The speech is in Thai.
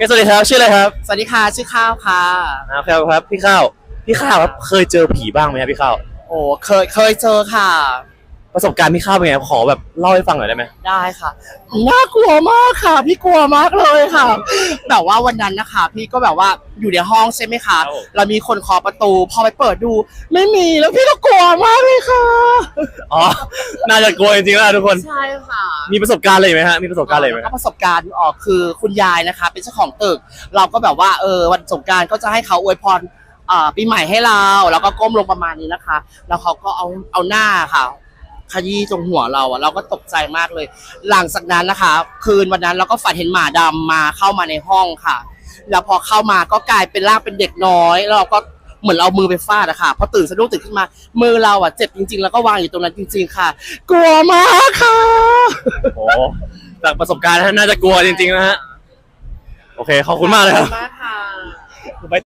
เคสวัสดีครับชื่ออะไรครับสวัสดีค่ะชื่อข้าวค่ะ อ่าครับครับพี่ข้าวพี่ข้าวครับเคยเจอผีบ้างไหมครับพี่ข้าวโอ้เคยเคยเจอค่ะ ประสบการณ์พี่ข้าวเป็นไงขอแบบเล่าให้ฟังหน่อยได้ไหมได้ค่ะน่ากลัวมากค่ะ พี่กลัวมากเลยค่ะ แบบว่าวันนั้นนะคะ พี่ก็แบบว่าอยู่ในห้องใช่ไหมคะเรามีคนเคาะประตู พอไปเปิดดู ไม่มีแล้วพี่ก็กลัวมากเลยค่ะ อ๋อ น่าจะกลัวจริงๆแล้วทุกคน ใช่ค่ะ มีประสบการณ์อะไรไหมฮะ มีประสบการณ์อะไรไหม แล้วก็ประสบการณ์ออกคือคุณยายนะคะ เป็นเจ้าของตึก เราก็แบบว่าเออวันสงกรารก็จะให้เขาอวยพรอ่าปีใหม่ให้เราแล้วก็ก้มลงประมาณนี้นะคะ แล้วเขาก็เอาเอาหน้าค่ะขยี้ตรงหัวเราอะเราก็ตกใจมากเลย หลังจากนั้นนะคะ คืนวันนั้นเราก็ฝันเห็นหมาดำมาเข้ามาในห้องค่ะ แล้วพอเข้ามาก็กลายเป็นร่างเป็นเด็กน้อยแล้วเราก็ เหมือนเอามือไปฟาดอะค่ะพอตื่นสะดุ้งตื่นขึ้นมา มือเราอะเจ็บจริง ๆ แล้วก็วางอยู่ตรงนั้นจริง ๆ ค่ะ กลัวมากค่ะ โอ้จากประสบการณ์น่าจะกลัวจริงๆนะฮะ โอเค ขอบคุณมากเลยครับ ขอณมาก